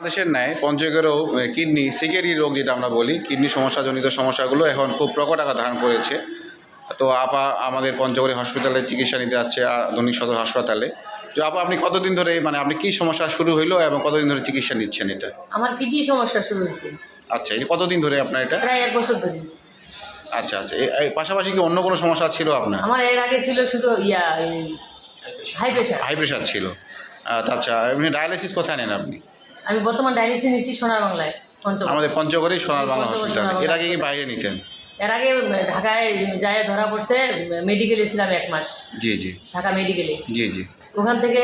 বাংলাদেশের ন্যায় পঞ্চগড়েও কিডনি সিকেরি রোগ যেটা আমরা বলি কিডনি সমস্যাজনিত সমস্যাগুলো এখন খুব প্রকট আকার ধারণ করেছে। তো আপা আমাদের পঞ্চগড়ে হসপিটালে চিকিৎসা নিতে আসছে আধুনিক সদর হাসপাতালে। তো আপা আপনি কতদিন ধরে মানে আপনি কি সমস্যা শুরু হইল এবং কতদিন ধরে চিকিৎসা নিচ্ছেন এটা? আমার কিডনি সমস্যা শুরু হয়েছে। আচ্ছা এই কতদিন ধরে আপনার এটা? প্রায় এক বছর ধরে। আচ্ছা আচ্ছা পাশাপাশি কি অন্য কোনো সমস্যা ছিল আপনার? আমার এর আগে ছিল শুধু ইয়া হাই প্রেশার হাই প্রেশার ছিল। আচ্ছা, আচ্ছা এমনি ডায়ালিসিস কোথায় নেন আপনি? আমি বর্তমান ডায়ালিসিস নিচ্ছি সোনার বাংলায় আমাদের পঞ্চগড়ে সোনার বাংলা হসপিটাল এর আগে কি বাইরে নিতেন? এর আগে ঢাকায় যায় ধরা পড়ছে মেডিকেলে ছিলাম এক মাস। জি জি। ঢাকা মেডিকেলে জি জি। ওখান থেকে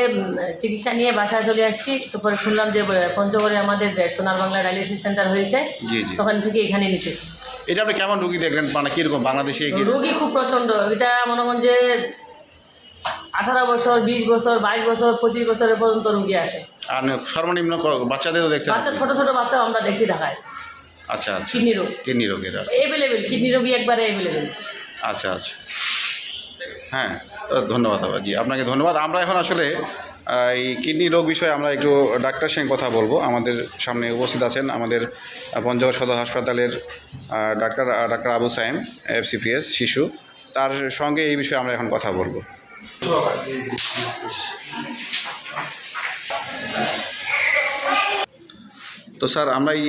চিকিৎসা নিয়ে বাসায় চলে আসছি। তারপরে শুনলাম যে পঞ্চগড়ে আমাদের সোনার বাংলা ডায়ালিসিস সেন্টার হয়েছে জি জি। তখন থেকে এখানে নিতেছি। এটা আপনি কেমন রুগী দেখলেন? মানে কীরকম? বাংলাদেশে রোগী খুব প্রচণ্ড। এটা মনে করেন যে আঠারো বছর বিশ বছর বাইশ বছর পঁচিশ বছরের পর্যন্ত রুগী আসে। আর সর্বনিম্ন ক- বাচ্চাদের তো দেখছেন বাচ্চা ছোট ছোট বাচ্চা আমরা দেখছি ঢাকায়। আচ্ছা আচ্ছা। কিডনি রোগ। কিডনি রোগের এভেলেবেল কিডনি রোগী একবারে এভেলেবেল আচ্ছা আচ্ছা। হ্যাঁ ধন্যবাদ জি আপনাকে ধন্যবাদ। আমরা এখন আসলে এই কিডনি রোগ বিষয়ে আমরা একটু ডাক্তার সঙ্গে কথা বলব। আমাদের সামনে উপস্থিত আছেন আমাদের পঞ্চগড় সদর হাসপাতালের doctor doctor Abu Saim FCPS শিশু। তার সঙ্গে এই বিষয়ে আমরা এখন কথা বলব। তো স্যার, আমরা এই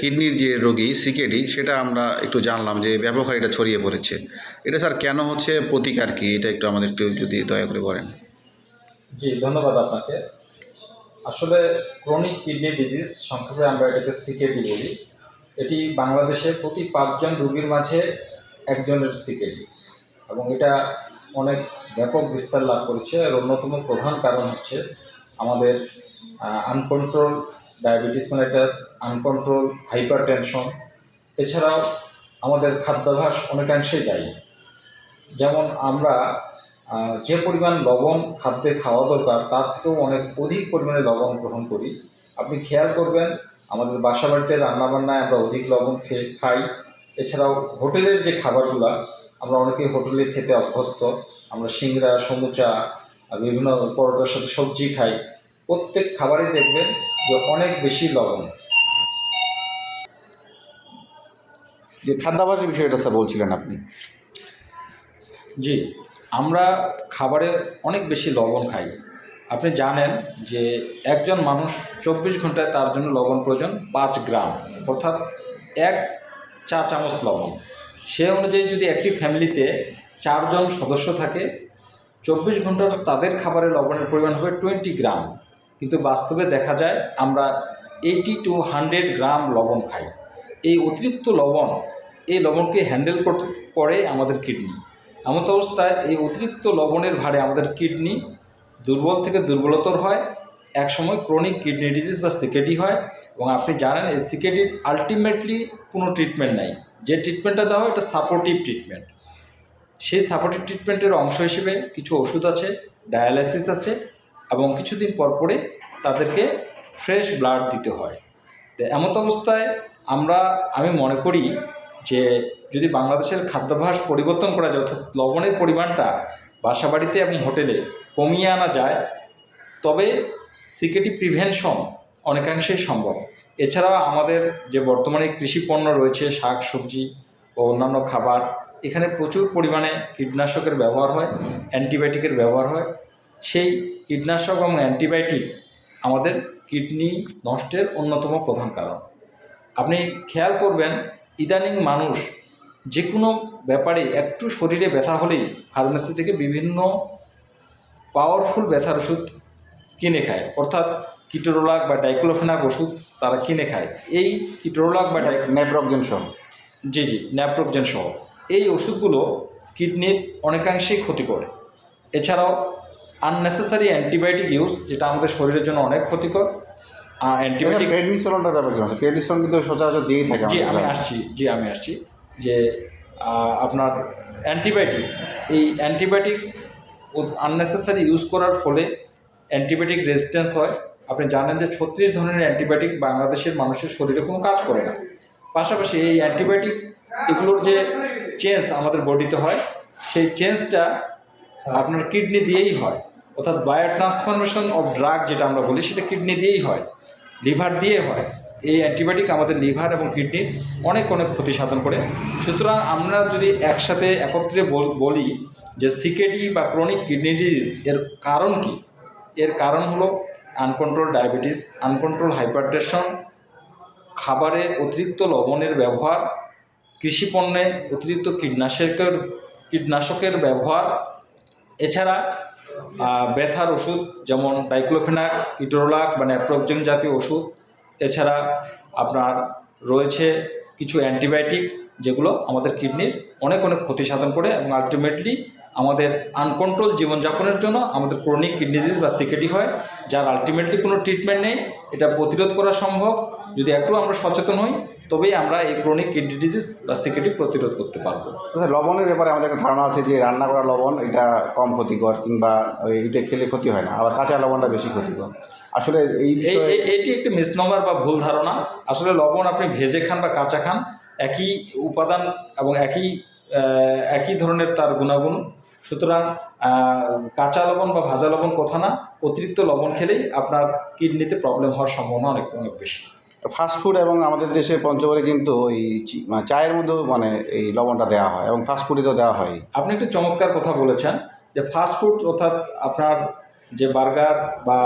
কিডনির যে রোগী, সিকেডি, সেটা আমরা একটু জানলাম যে ব্যবহার এটা ছড়িয়ে পড়েছে। এটা স্যার কেন হচ্ছে? প্রতিকার কি? এটা একটু আমাদের একটু যদি দয়া করে বলেন। জি, ধন্যবাদ আপনাকে। আসলে ক্রনিক কিডনি ডিজিজ সংক্ষেপে আমরা এটাকে সিকেডি বলি। এটি বাংলাদেশে প্রতি পাঁচজন রোগীর মাঝে একজনের সিকেডি। এবং এটা অনেক ব্যাপক বিস্তার লাভ করেছে। এর অন্যতম প্রধান কারণ হচ্ছে আমাদের uncontrol diabetes mellitus uncontrol hypertension এছাড়াও আমাদের খাদ্যাভ্যাস অনেকাংশেই দায়ী। যেমন আমরা যে পরিমাণ লবণ খাদ্যে খাওয়া দরকার, তার থেকেও অনেক অধিক পরিমাণে লবণ গ্রহণ করি। আপনি খেয়াল করবেন, আমাদের বাসা বাড়িতে রান্নাবান্নায় আমরা অধিক লবণ খেয়ে খাই। এছাড়াও হোটেলের যে খাবারগুলো, আমরা অনেকে হোটেলে খেতে অভ্যস্ত। আমরা সিংড়া সমুচা আর বিভিন্ন পরোটার সাথে সবজি খাই। প্রত্যেক খাবারই দেখবেন যে অনেক বেশি লবণ। যে খাদ্যাভ্যাসের বিষয়টা স্যার বলছিলেন আপনি। জি আমরা খাবারে অনেক বেশি লবণ খাই। আপনি জানেন যে একজন মানুষ চব্বিশ ঘন্টায় তার জন্য লবণ প্রয়োজন পাঁচ গ্রাম অর্থাৎ এক চা চামচ লবণ। সে অনুযায়ী যদি একটি ফ্যামিলিতে চারজন সদস্য থাকে। চব্বিশ ঘণ্টার তাদের খাবারে লবণের পরিমাণ হবে টোয়েন্টি গ্রাম। কিন্তু বাস্তবে দেখা যায় আমরা এইটি টু হান্ড্রেড গ্রাম লবণ খাই। এই অতিরিক্ত লবণ, এই লবণকে হ্যান্ডেল করে আমাদের কিডনি। এমত অবস্থায় এই অতিরিক্ত লবণের ভারে আমাদের কিডনি দুর্বল থেকে দুর্বলতর হয়। একসময় ক্রনিক কিডনি ডিজিজ বা সিকেডি হয় এবং আপনি জানেন এই সিকেডির আলটিমেটলি কোনো ট্রিটমেন্ট নাই। যে ট্রিটমেন্টটা দেওয়া হয় এটা সাপোর্টিভ ট্রিটমেন্ট। সেই সাপোর্টিভ ট্রিটমেন্টের অংশ হিসেবে কিছু ওষুধ আছে ডায়ালাইসিস আছে এবং কিছুদিন পর পরে তাদেরকে ফ্রেশ ব্লাড দিতে হয়। তো এমত অবস্থায় আমরা, আমি মনে করি যে যদি বাংলাদেশের খাদ্যাভ্যাস পরিবর্তন করা যায়, অর্থাৎ লবণের পরিমাণটা বাসাবাড়িতে এবং হোটেলে কমিয়ে আনা যায়, তবে সিকেটি প্রিভেনশন অনেকাংশেই সম্ভব। এছাড়াও আমাদের যে বর্তমানে কৃষি পণ্য রয়েছে, শাক, সবজি ও অন্যান্য খাবার এখানে প্রচুর পরিমাণে কীটনাশকের ব্যবহার হয় অ্যান্টিবায়োটিকের ব্যবহার হয়। সেই কীটনাশক এবং অ্যান্টিবায়োটিক আমাদের কিডনি নষ্টের অন্যতম প্রধান কারণ। আপনি খেয়াল করবেন ইদানিং মানুষ যে কোনো ব্যাপারে একটু শরীরে ব্যথা হলেই ফার্মেসি থেকে বিভিন্ন পাওয়ারফুল ব্যথার ওষুধ কিনে খায়। অর্থাৎ কিটোরোলাক বা ডাইক্লোফেনাক ওষুধ তারা কিনে খায়। এই কিটোরোলাক বা ডাই নেপ্রকজন সহ জি জি ন্যাপ্রোকজেন সহ এই ওষুধগুলো কিডনির অনেকাংশেই ক্ষতি করে। এছাড়াও আননেসেসারি অ্যান্টিবায়োটিক ইউজ যেটা আমাদের শরীরের জন্য অনেক ক্ষতিকর। অ্যান্টিবায়োটিক প্রেডনিসোলনটার ব্যাপার প্রেডনিসোলন কিন্তু সচরাচর দিয়েই থাকে জি আমি আসছি জি আমি আসছি। যে আপনার অ্যান্টিবায়োটিক এই অ্যান্টিবায়োটিক আননেসেসারি ইউজ করার ফলে অ্যান্টিবায়োটিক রেজিস্ট্যান্স হয়। আপনি জানেন যে ছত্রিশ ধরনের অ্যান্টিবায়োটিক বাংলাদেশের মানুষের শরীরে কোনো কাজ করে না। পাশাপাশি এই অ্যান্টিবায়োটিক এগুলোর যে চেঞ্জ আমাদের বডিতে হয়, সেই চেঞ্জটা আপনার কিডনি দিয়েই হয়। অর্থাৎ বায়ো ট্রান্সফরমেশন অফ ড্রাগ যেটা আমরা বলি, সেটা কিডনি দিয়েই হয়। লিভার দিয়ে হয়। এই অ্যান্টিবায়োটিক আমাদের লিভার এবং কিডনির অনেক অনেক ক্ষতি সাধন করে। সুতরাং আমরা যদি একসাথে একত্রে বল- যে সিকেডি বা ক্রনিক কিডনি ডিজিজ এর কারণ কি? এর কারণ হলো আনকন্ট্রোল ডায়াবেটিস আনকন্ট্রোল হাইপারটেনশন খাবারে অতিরিক্ত লবণের ব্যবহার কৃষিপণ্যে অতিরিক্ত কীটনাশকের কীটনাশকের ব্যবহার। এছাড়া ব্যথার ওষুধ যেমন ডাইক্লোফেনাক, ইটোরোলাক বা ন্যাপ্রোকজেন জাতীয় ওষুধ। এছাড়া আপনার রয়েছে কিছু অ্যান্টিবায়োটিক যেগুলো আমাদের কিডনির অনেক অনেক ক্ষতি সাধন করে এবং আলটিমেটলি আমাদের আনকন্ট্রোল জীবনযাপনের জন্য আমাদের ক্রনিক কিডনি ডিজিজ বা সিকেডি হয়, যার আলটিমেটলি কোনো ট্রিটমেন্ট নেই। এটা প্রতিরোধ করা সম্ভব। যদি একটু আমরা সচেতন হই তবেই আমরা এই ক্রনিক কিডনি ডিজিজ বা সিকেডি প্রতিরোধ করতে পারব। আচ্ছা, লবণের ব্যাপারে আমাদের একটা ধারণা আছে যে রান্না করা লবণ এটা কম ক্ষতিকর কিংবা এটা খেলে ক্ষতি হয় না আবার কাঁচা লবণটা বেশি ক্ষতিকর। আসলে এই এই বিষয়ে এই- এটি একটি মিসনম্বর বা ভুল ধারণা। আসলে লবণ আপনি ভেজে খান বা কাঁচা খান একই উপাদান এবং একই একই ধরনের তার গুণাগুণ। সুতরাং কাঁচা লবণ বা ভাজা লবণ কথা না অতিরিক্ত লবণ খেলেই আপনার কিডনিতে প্রবলেম হওয়ার সম্ভাবনা অনেক অনেক বেশি। ফাস্ট ফুড এবং আমাদের দেশে পঞ্চগড়ে কিন্তু ওই মানে চায়ের মধ্যেও মানে এই লবণটা দেওয়া হয় এবং ফাস্ট ফুডেও দেওয়া হয়। আপনি একটু চমৎকার কথা বলেছেন যে ফাস্ট ফুড অর্থাৎ আপনার যে বার্গার বা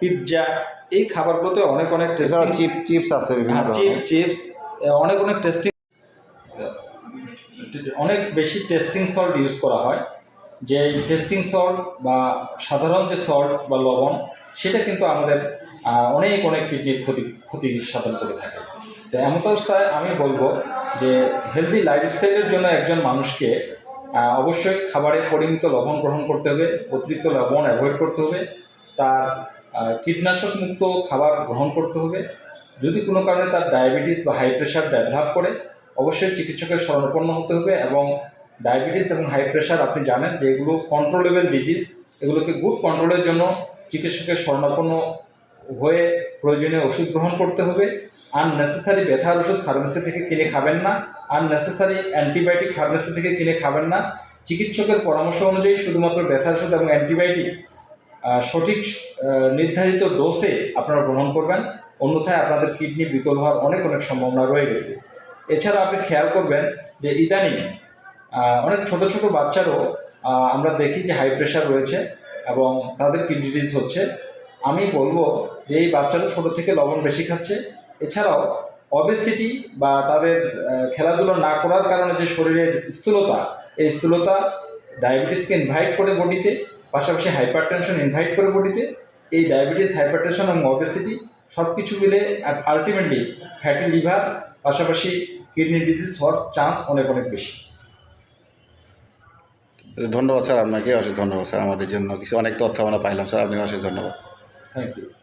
পিৎজা এই খাবারগুলোতে অনেক অনেক এছাড়াও চিপ চিপস আছে বিভিন্ন হ্যাঁ চিপস চিপস অনেক অনেক টেস্টিং অনেক বেশি টেস্টিং সল্ট ইউজ করা হয়। যে টেস্টিং সল্ট বা সাধারণ যে সল্ট বা লবণ সেটা কিন্তু আমাদের অনেক অনেক কিডনির ক্ষতি ক্ষতি সাধন করে থাকে। তো এমন অবস্থায় আমি বলব যে হেলদি লাইফস্টাইলের জন্য একজন মানুষকে অবশ্যই খাবারে পরিমিত লবণ গ্রহণ করতে হবে, অতিরিক্ত লবণ অ্যাভয়েড করতে হবে, তার কীটনাশক মুক্ত খাবার গ্রহণ করতে হবে। যদি কোনো কারণে তার ডায়াবেটিস বা হাই প্রেশার ডেভেলপ করে, অবশ্যই চিকিৎসকের শরণাপন্ন হতে হবে এবং ডায়াবেটিস এবং হাই প্রেশার আপনি জানেন যে এগুলো কন্ট্রোলেবল ডিজিজ এগুলোকে গুড কন্ট্রোলের জন্য চিকিৎসকের শরণাপন্ন হয়ে প্রয়োজনীয় ওষুধ গ্রহণ করতে হবে। আননেসেসারি ব্যথার ওষুধ ফার্মেসি থেকে কিনে খাবেন না। আননেসেসারি অ্যান্টিবায়োটিক ফার্মেসি থেকে কিনে খাবেন না। চিকিৎসকের পরামর্শ অনুযায়ী শুধুমাত্র ব্যথার ওষুধ এবং অ্যান্টিবায়োটিক সঠিক নির্ধারিত ডোসে আপনারা গ্রহণ করবেন। অন্যথায় আপনাদের কিডনি বিকল হওয়ার অনেক অনেক সম্ভাবনা রয়ে গেছে। এছাড়া আপনি খেয়াল করবেন যে ইদানিং অনেক ছোট ছোট বাচ্চারও আমরা দেখি যে হাই প্রেশার রয়েছে। এবং তাদের কিডনি ডিজিজ হচ্ছে, আমি বলব যে এই বাচ্চারা ছোট থেকে লবণ বেশি খাচ্ছে। এছাড়াও অবেসিটি বা তাদের খেলাধুলো না করার কারণে যে শরীরের স্থূলতা, এই স্থূলতা ডায়াবেটিসকে ইনভাইট করে বডিতে, পাশাপাশি হাইপার টেনশন ইনভাইট করে বডিতে, এই ডায়াবেটিস হাইপার টেনশন এবং অবেসিটি সব কিছু মিলে আলটিমেটলি ফ্যাটি লিভার পাশাপাশি কিডনি ডিজিজ হওয়ার চান্স অনেক অনেক বেশি। ধন্যবাদ স্যার আপনাকে, অশেষ ধন্যবাদ স্যার আমাদের জন্য। কিছু অনেক তথ্য আমরা পাইলাম স্যার আপনাকে অশেষ ধন্যবাদ। Thank you